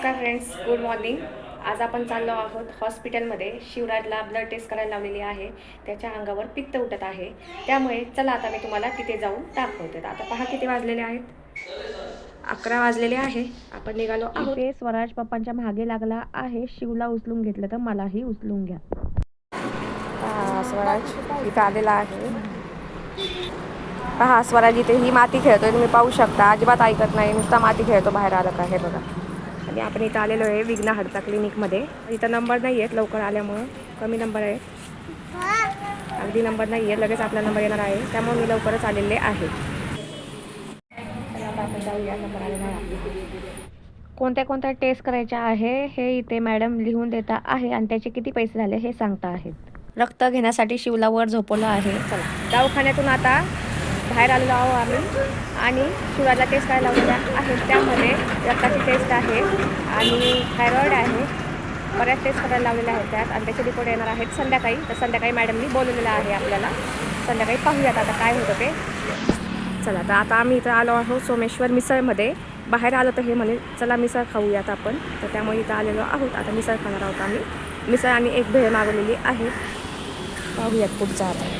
नमस्कार friends good morning आज आपण चाललो आहोत हॉस्पिटलमध्ये शिवराजला ब्लड टेस्ट करायला लावलेली आहे. त्याच्या अंगावर पित्त उठत आहे. त्यामुळे चला आता मी तुम्हाला तिथे जाऊन दाखवते. आता पहा किती वाजलेले आहेत. अकरा वाजलेले आहे. आपण निघालो आहोत. ते स्वराज पप्पांच्या मागे लागला आहे. शिवला उचलून घेतलं तर मलाही उचलून घ्या. स्वराज इथं आलेला आहे. पहा स्वराज इथे ही माती खेळतोय. तुम्ही पाहू शकता. अजिबात ऐकत नाही. नुसता माती खेळतो बाहेर आलं का? हे बघा. आणि आपण इथं आलेलो आहे विघ्न हडता क्लिनिकमध्ये. इथं नंबर नाही आहेत लवकर आल्यामुळं. कमी नंबर आहे अगदी नंबर नाही आहे लगेच आपला नंबर येणार आहे. त्यामुळे मी लवकरच आलेले आहे. कोणत्या कोणत्या टेस्ट करायच्या आहे हे इथे मॅडम लिहून देता आहे. आणि त्याचे किती पैसे झाले हे सांगता आहेत. रक्त घेण्यासाठी शिवला वर झोपवलं आहे. चला दवाखान्यातून आता बाहेर आलेलो आहो आम्ही. आणि शिवाला टेस्ट करायला लावलेल्या आहेत. त्यामध्ये रक्ताची टेस्ट आहे आणि थायरॉईड आहे. बऱ्याच टेस्ट करायला लावलेल्या आहेत त्यात. आणि त्याचे रिपोर्ट येणार आहेत संध्याकाळी. तर संध्याकाळी मॅडमनी बोलवलेलं आहे आपल्याला. संध्याकाळी पाहूयात आता काय होतं ते. चला तर आता आम्ही इथं आलो आहोत सोमेश्वर मिसळमध्ये. बाहेर आलो तर हे म्हणे चला मिसळ खाऊयात आपण. तर त्यामुळे इथं आलेलो आहोत. आता मिसळ खाणार आहोत आम्ही. मिसळ आणि एक भेळ मागवलेली आहे. पाहूयात पुढचा आता.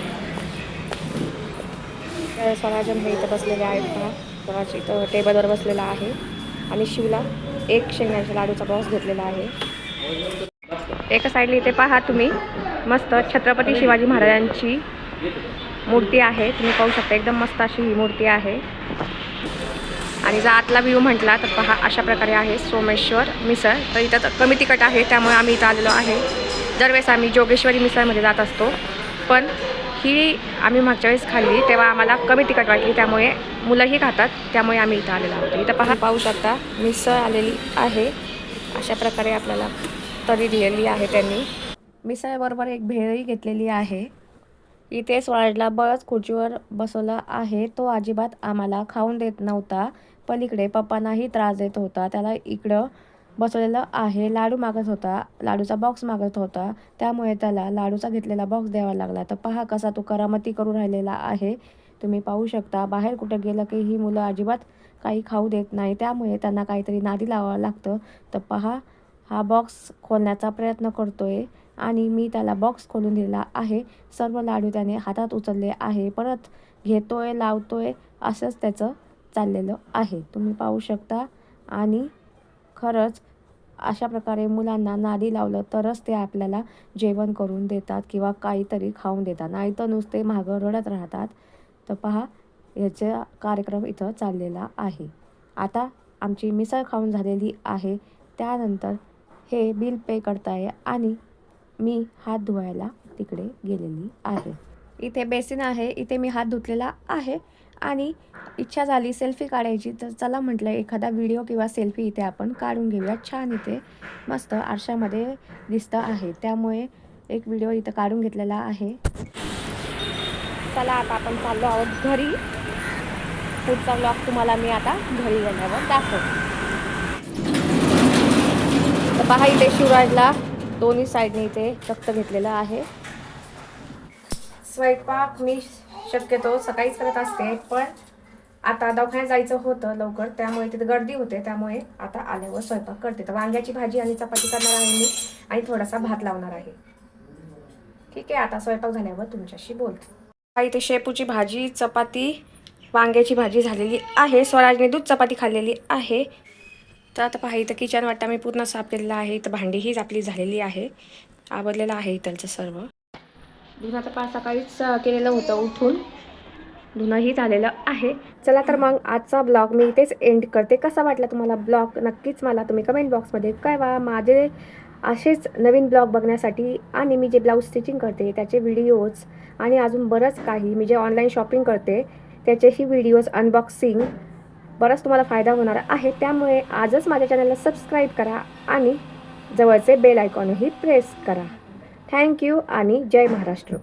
स्वराजन हे इथं बसलेले आहेत पहा स्वराज इथं टेबलवर बसलेला आहे. आणि शिवला एक शेंगण्याच्या लाडूचा बॉक्स घेतलेला आहे. एका साईडला इथे पहा तुम्ही. मस्त छत्रपती शिवाजी महाराजांची मूर्ती आहे. तुम्ही पाहू शकता एकदम मस्त अशी ही मूर्ती आहे. आणि जर आतला व्ह्यू म्हटला तर पहा अशा प्रकारे आहे सोमेश्वर मिसळ. तर इथं तर कमी तिखट आहे त्यामुळे आम्ही इथं आलेलो आहे. दरवेळेस आम्ही जोगेश्वरी मिसळमध्ये जात असतो. पण ही आम्ही मागच्या वेळेस खाल्ली तेव्हा आम्हाला कमी तिखट वाटली त्यामुळे मुलंही खातात त्यामुळे आम्ही इथं आलेलो आहोत. इथं पहा. पाहू शकता मिसळ आलेली आहे. अशा प्रकारे आपल्याला तरी दिलेली आहे त्यांनी. मिसळबरोबर एक भेळही घेतलेली आहे. इथे वाढला बळच खुर्चीवर बसवलं आहे. तो अजिबात आम्हाला खाऊन देत नव्हता. पलीकडे पप्पांनाही त्रास देत होता. त्याला इकडं बसवलेलं आहे. लाडू मागत होता. लाडूचा बॉक्स मागत होता. त्यामुळे त्याला लाडूचा घेतलेला बॉक्स द्यावा लागला. तर पहा कसा तो करामती करू राहिलेला आहे. तुम्ही पाहू शकता. बाहेर कुठं गेलं की ही मुलं अजिबात काही खाऊ देत नाही. त्यामुळे त्यांना काहीतरी नादी लावावं लागतं. तर पहा हा बॉक्स खोलण्याचा प्रयत्न करतो आहे आणि मी त्याला बॉक्स खोलून दिला आहे. सर्व लाडू त्याने हातात उचलले आहे. परत घेतोय लावतोय असंच त्याचं चाललेलं आहे. तुम्ही पाहू शकता. आणि खरंच अशा प्रकारे मुलांना नादी लावलं तरच ते आपल्याला जेवण करून देतात किंवा काहीतरी खाऊन देतात. नाही तर नुसते मागं रडत राहतात. तर पहा याचा कार्यक्रम इथं चाललेला आहे. आता आमची मिसळ खाऊन झालेली आहे. त्यानंतर हे बिल पे करताय आणि मी हात धुवायला तिकडे गेलेली आहे. इथे बेसिन आहे. इथे मी हात धुतलेला आहे. आणि इच्छा झाली सेल्फी काढायची तर चला म्हटलं एखादा व्हिडिओ किंवा सेल्फी इथे आपण काढून घेऊया. छान इथे मस्त आरशामध्ये दिसतं आहे. त्यामुळे एक व्हिडिओ इथं काढून घेतलेला आहे. चला आता आपण चाललो आहोत घरी. पुढचा ब्लॉग तुम्हाला मी आता घरी गेल्यावर दाखव तर पहा इथे शिवराजला दोन्ही साईडने इथे रक्त घेतलेलं आहे. स्वयंपाक मी शक्यतो सकाळीच करत असते पण आता दवाखान्यात जायचं होतं लवकर त्यामुळे तिथे गर्दी होते त्यामुळे आता आल्यावर स्वयंपाक करते. तर वांग्याची भाजी आणि चपाती करणार आहे मी आणि थोडासा भात लावणार आहे. ठीक आहे आता स्वयंपाक झाल्यावर तुमच्याशी बोलते. हा इथे शेपूची भाजी चपाती वांग्याची भाजी झालेली आहे. स्वराजने दूध चपाती खाल्लेली आहे. तर आता पहा इथं किचन वाटतं मी पूर्ण साफ केलेलं आहे. इथं भांडीही आपली झालेली आहे. आवडलेलं आहे इथलचं सर्व. धुणं तर पाच सकाळीच केलेलं होतं उठून. धुणंही झालेलं आहे. चला तर मग आजचा ब्लॉग मी इथेच एंड करते. कसा वाटला तुम्हाला ब्लॉग? नक्कीच मला तुम्ही कमेंट बॉक्समध्ये कळवा. माझे असेच नवीन ब्लॉग बघण्यासाठी आणि मी जे ब्लाऊज स्टिचिंग करते त्याचे व्हिडिओज आणि अजून बरंच काही मी जे ऑनलाईन शॉपिंग करते त्याचेही व्हिडिओज अनबॉक्सिंग बराच तुम्हाला फायदा होणार आहे. त्यामुळे आजच माझ्या चॅनलला सबस्क्राईब करा आणि जवळचे बेल आयकॉनही प्रेस करा. थँक्यू आणि जय महाराष्ट्र.